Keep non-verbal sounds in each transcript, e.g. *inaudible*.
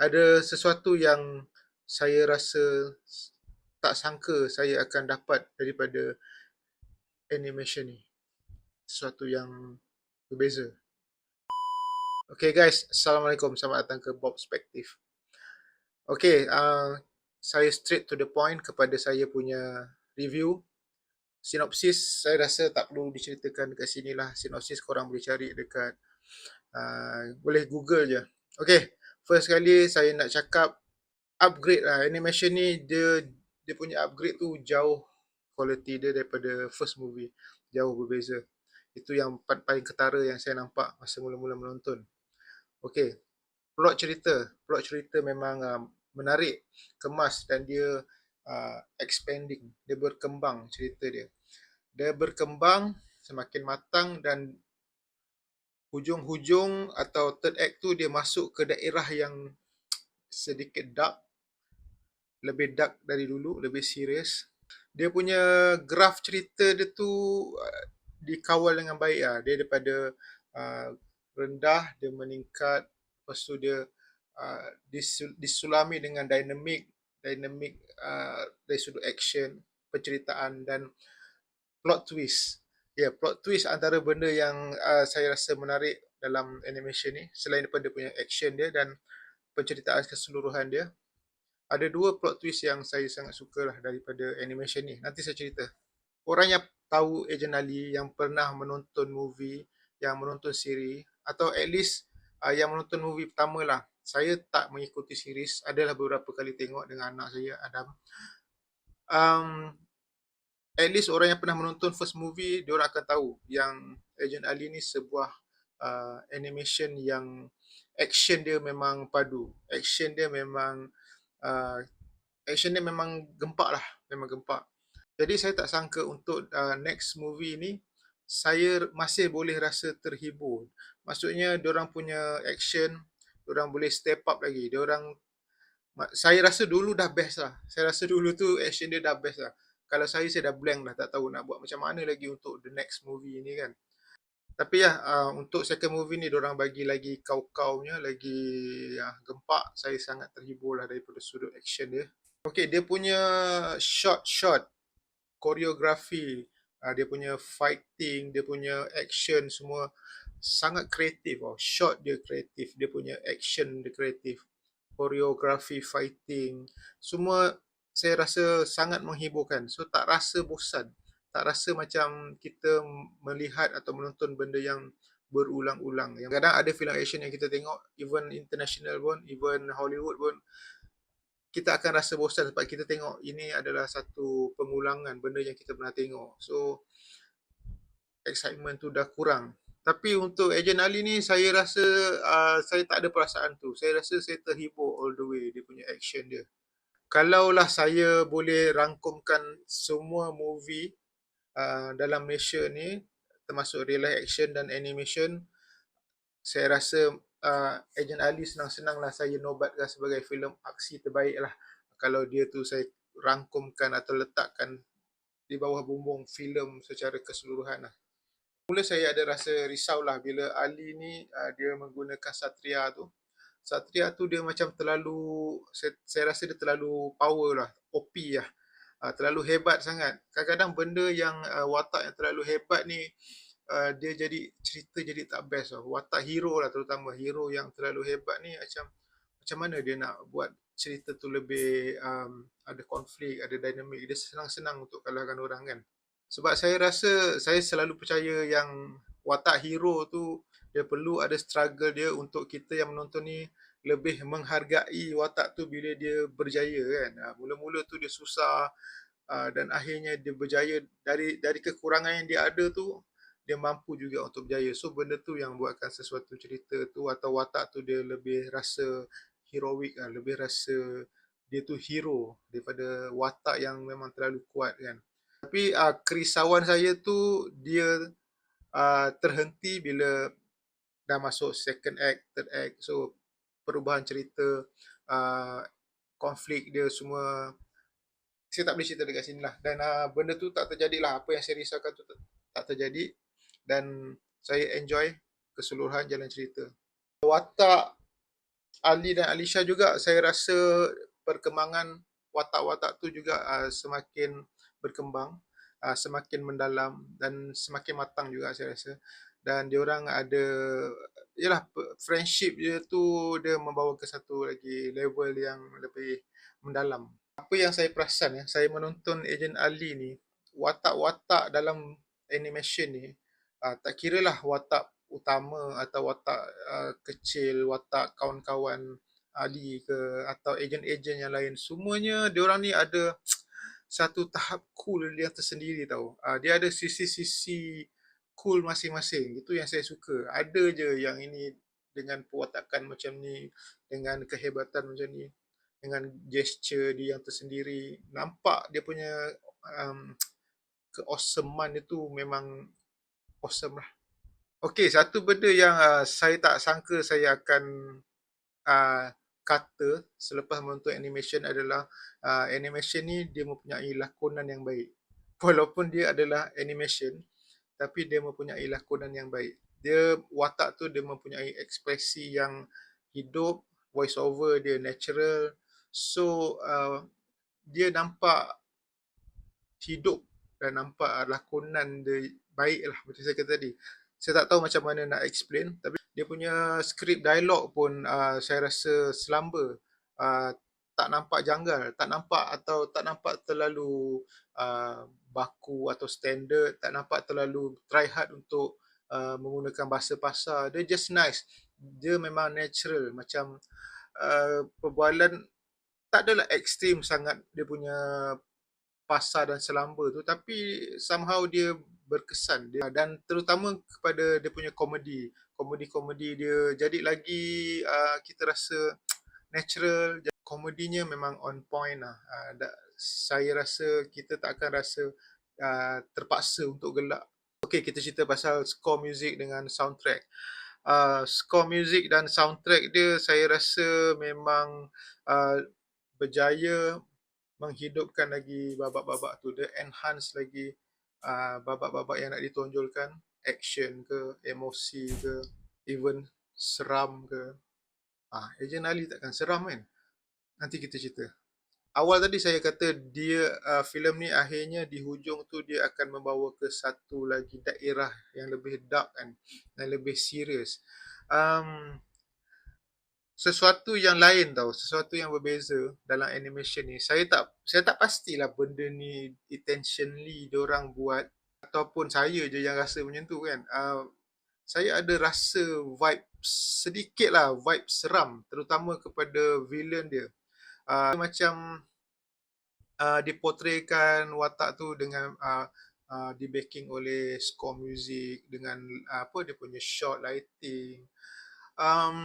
ada sesuatu yang saya rasa tak sangka saya akan dapat daripada animation ni. Sesuatu yang berbeza. Okay guys, Assalamualaikum. Selamat datang ke Bob Perspective. Okay, uh, saya straight to the point kepada saya punya review. Sinopsis saya rasa tak perlu diceritakan dekat sini lah. Sinopsis korang boleh cari dekat, uh, boleh google je. Okay, first kali saya nak cakap upgrade lah. Animation ni dia dia punya upgrade tu jauh quality dia daripada first movie. Jauh berbeza. Itu yang paling ketara yang saya nampak masa mula-mula menonton. Okay, plot cerita. Plot cerita memang uh, menarik, kemas dan dia uh, expanding. Dia berkembang cerita dia. Dia berkembang semakin matang dan hujung-hujung atau third act tu dia masuk ke daerah yang sedikit dark lebih dark dari dulu lebih serius dia punya graf cerita dia tu uh, dikawal dengan baik ah dia daripada uh, rendah dia meningkat lepas tu dia uh, disulami dengan dinamik dinamik uh, dari sudut action penceritaan dan plot twist Yeah, plot twist antara benda yang uh, saya rasa menarik dalam animation ni selain daripada punya action dia dan penceritaan keseluruhan dia. Ada dua plot twist yang saya sangat suka lah daripada animation ni. Nanti saya cerita. Orang yang tahu Agent Ali yang pernah menonton movie, yang menonton siri atau at least uh, yang menonton movie pertama lah. Saya tak mengikuti series, adalah beberapa kali tengok dengan anak saya Adam. Um, at least orang yang pernah menonton first movie dia orang akan tahu yang Agent Ali ni sebuah uh, animation yang action dia memang padu. Action dia memang uh, action dia memang gempak lah memang gempak. Jadi saya tak sangka untuk uh, next movie ni saya masih boleh rasa terhibur. Maksudnya dia orang punya action dia orang boleh step up lagi. Dia orang saya rasa dulu dah best lah. Saya rasa dulu tu action dia dah best lah kalau saya saya dah blank dah tak tahu nak buat macam mana lagi untuk the next movie ni kan. Tapi ya uh, untuk second movie ni orang bagi lagi kau-kaunya lagi ya, gempak. Saya sangat terhibur lah daripada sudut action dia. Okay, dia punya shot-shot koreografi uh, dia punya fighting dia punya action semua sangat kreatif oh. shot dia kreatif dia punya action dia kreatif. Koreografi fighting semua saya rasa sangat menghiburkan. So tak rasa bosan. Tak rasa macam kita melihat atau menonton benda yang berulang-ulang. Yang kadang ada filem action yang kita tengok, even international pun, even Hollywood pun, kita akan rasa bosan sebab kita tengok ini adalah satu pengulangan benda yang kita pernah tengok. So, excitement tu dah kurang. Tapi untuk Agent Ali ni, saya rasa uh, saya tak ada perasaan tu. Saya rasa saya terhibur all the way dia punya action dia kalaulah saya boleh rangkumkan semua movie uh, dalam Malaysia ni termasuk real action dan animation saya rasa uh, Agent Ali senang-senanglah saya nobatkan sebagai filem aksi terbaik lah kalau dia tu saya rangkumkan atau letakkan di bawah bumbung filem secara keseluruhan lah. Mula saya ada rasa risau lah bila Ali ni uh, dia menggunakan Satria tu Satria tu dia macam terlalu saya, saya rasa dia terlalu power lah, OP lah. Uh, terlalu hebat sangat. Kadang-kadang benda yang uh, watak yang terlalu hebat ni uh, dia jadi cerita jadi tak best lah. Watak hero lah terutama hero yang terlalu hebat ni macam macam mana dia nak buat cerita tu lebih um, ada konflik, ada dinamik. Dia senang-senang untuk kalahkan orang kan. Sebab saya rasa saya selalu percaya yang watak hero tu dia perlu ada struggle dia untuk kita yang menonton ni lebih menghargai watak tu bila dia berjaya kan. Ha, mula-mula tu dia susah uh, dan akhirnya dia berjaya dari dari kekurangan yang dia ada tu dia mampu juga untuk berjaya. So benda tu yang buatkan sesuatu cerita tu atau watak tu dia lebih rasa heroik lah, lebih rasa dia tu hero daripada watak yang memang terlalu kuat kan. Tapi uh, kerisauan saya tu dia uh, terhenti bila dah masuk second act, third act. So perubahan cerita, uh, konflik dia semua saya tak boleh cerita dekat sini lah. Dan uh, benda tu tak terjadi lah. Apa yang saya risaukan tu tak terjadi. Dan saya enjoy keseluruhan jalan cerita. Watak Ali dan Alisha juga saya rasa perkembangan watak-watak tu juga uh, semakin berkembang, uh, semakin mendalam dan semakin matang juga saya rasa. Dan diorang ada yalah friendship dia tu dia membawa ke satu lagi level yang lebih mendalam. Apa yang saya perasan ya, saya menonton Agent Ali ni, watak-watak dalam animation ni uh, tak kira lah watak utama atau watak uh, kecil, watak kawan-kawan Ali ke atau ejen-ejen yang lain, semuanya diorang ni ada satu tahap cool yang tersendiri tau. Uh, dia ada sisi-sisi cool masing-masing. Itu yang saya suka. Ada je yang ini dengan perwatakan macam ni, dengan kehebatan macam ni, dengan gesture dia yang tersendiri. Nampak dia punya um, keawesomeman itu memang awesome lah. Okey, satu benda yang uh, saya tak sangka saya akan uh, kata selepas menonton animation adalah uh, animation ni dia mempunyai lakonan yang baik. *laughs* Walaupun dia adalah animation, tapi dia mempunyai lakonan yang baik. Dia watak tu dia mempunyai ekspresi yang hidup, voice over dia natural. So uh, dia nampak hidup dan nampak lakonan dia baik lah macam saya kata tadi saya tak tahu macam mana nak explain tapi dia punya skrip dialog pun uh, saya rasa selamba. Uh, tak nampak janggal tak nampak atau tak nampak terlalu uh, baku atau standard tak nampak terlalu try hard untuk uh, menggunakan bahasa pasar. Dia just nice. Dia memang natural. Macam uh, perbualan tak adalah ekstrim sangat dia punya pasar dan selamba tu. Tapi somehow dia berkesan dia. Dan terutama kepada dia punya komedi. Komedi-komedi dia. Jadi lagi uh, kita rasa natural. Komedinya memang on point lah. Uh, da, saya rasa kita tak akan rasa uh, terpaksa untuk gelak. Okey kita cerita pasal score music dengan soundtrack. Uh, score music dan soundtrack dia saya rasa memang uh, berjaya menghidupkan lagi babak-babak tu. Dia enhance lagi uh, babak-babak yang nak ditonjolkan action ke emosi ke even seram ke. Ah Agent Ali takkan seram kan? Nanti kita cerita. Awal tadi saya kata dia uh, filem ni akhirnya di hujung tu dia akan membawa ke satu lagi daerah yang lebih dark kan? Dan lebih serius um, sesuatu yang lain tau sesuatu yang berbeza dalam animation ni. Saya tak saya tak pastilah benda ni intentionally orang buat ataupun saya je yang rasa macam tu kan. Uh, saya ada rasa vibe sedikit lah vibe seram terutama kepada villain dia. Uh, macam uh, dipotretkan watak tu dengan uh, uh, di backing oleh score music dengan uh, apa dia punya shot lighting um,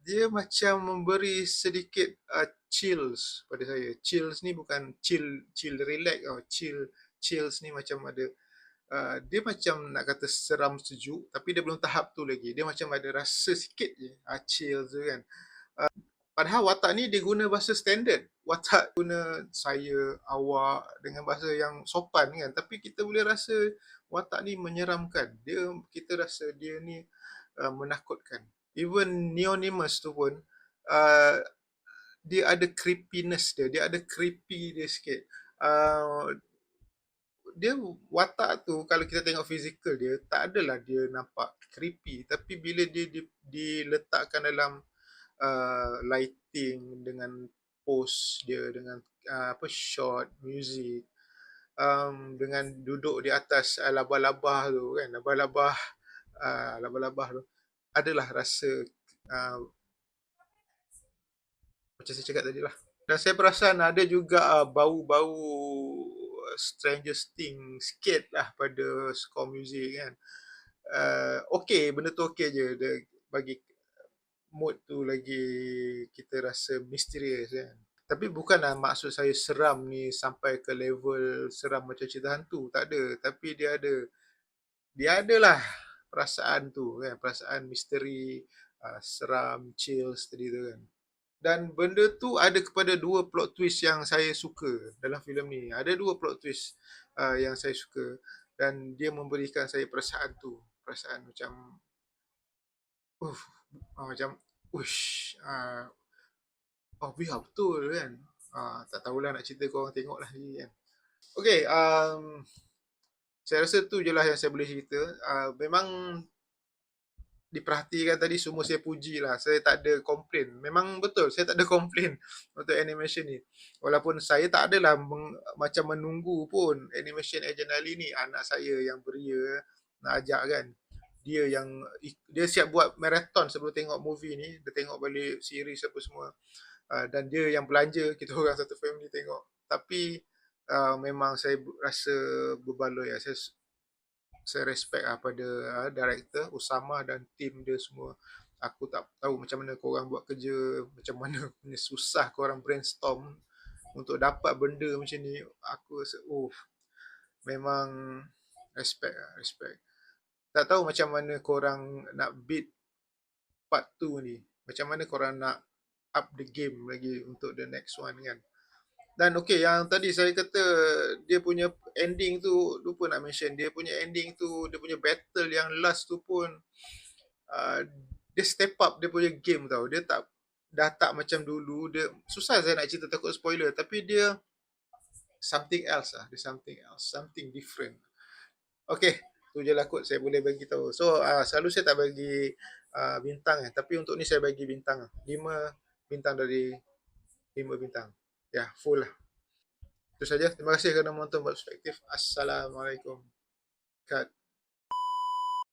dia macam memberi sedikit uh, chills pada saya. Chills ni bukan chill chill relax oh, chill chills ni macam ada uh, dia macam nak kata seram sejuk tapi dia belum tahap tu lagi. Dia macam ada rasa sikit je uh, chills tu kan. Uh, padahal watak ni dia guna bahasa standard. Watak guna saya, awak dengan bahasa yang sopan kan. Tapi kita boleh rasa watak ni menyeramkan. Dia kita rasa dia ni uh, menakutkan even Neonimus tu pun uh, dia ada creepiness dia dia ada creepy dia sikit. Uh, dia watak tu kalau kita tengok fizikal dia tak adalah dia nampak creepy. Tapi bila dia di, diletakkan dalam uh, lighting dengan pose dia dengan uh, apa shot music um, dengan duduk di atas uh, labah-labah tu kan labah-labah uh, labah-labah tu adalah rasa uh, macam saya cakap tadi lah. Dan saya perasan ada juga uh, bau-bau uh, Stranger Things sikit lah pada score music kan. Uh, okay, benda tu okay je. Dia bagi mood tu lagi kita rasa misterius kan. Tapi bukanlah maksud saya seram ni sampai ke level seram macam cerita hantu. Tak ada. Tapi dia ada. Dia adalah perasaan tu kan perasaan misteri uh, seram chills tadi tu kan dan benda tu ada kepada dua plot twist yang saya suka dalam filem ni ada dua plot twist uh, yang saya suka dan dia memberikan saya perasaan tu perasaan macam uh, macam Uish, uh, oh biar betul kan. Uh, tak tahulah nak cerita kau orang tengok lah lagi kan. Okay, um, saya rasa tu je lah yang saya boleh cerita. Uh, memang diperhatikan tadi semua saya puji lah. Saya tak ada komplain. Memang betul, saya tak ada *laughs* komplain untuk animation ni. Walaupun saya tak adalah meng, macam menunggu pun animation agent Ali ni anak saya yang beria nak ajak kan. Dia yang dia siap buat marathon sebelum tengok movie ni. Dia tengok balik series apa semua. Uh, dan dia yang belanja kita *laughs* orang satu family tengok. Tapi uh, memang saya rasa berbaloi lah. Saya, saya respect lah pada uh, director Usama dan tim dia semua. Aku tak tahu macam mana korang buat kerja, macam mana *laughs* punya susah korang brainstorm untuk dapat benda macam ni. Aku rasa, oh, memang respect lah, respect. Tak tahu macam mana korang nak beat part 2 ni. Macam mana korang nak up the game lagi untuk the next one kan. Dan okey yang tadi saya kata dia punya ending tu lupa nak mention dia punya ending tu dia punya battle yang last tu pun uh, dia step up dia punya game tau. Dia tak dah tak macam dulu. Dia susah saya nak cerita takut spoiler tapi dia something else lah. Dia something else something different. Okay tu je lah kot saya boleh bagi tahu. So uh, selalu saya tak bagi uh, bintang eh. Tapi untuk ni saya bagi bintang. 5 bintang dari 5 bintang Ya, full lah. Itu saja. Terima kasih kerana menonton Perspektif. Assalamualaikum. Cut.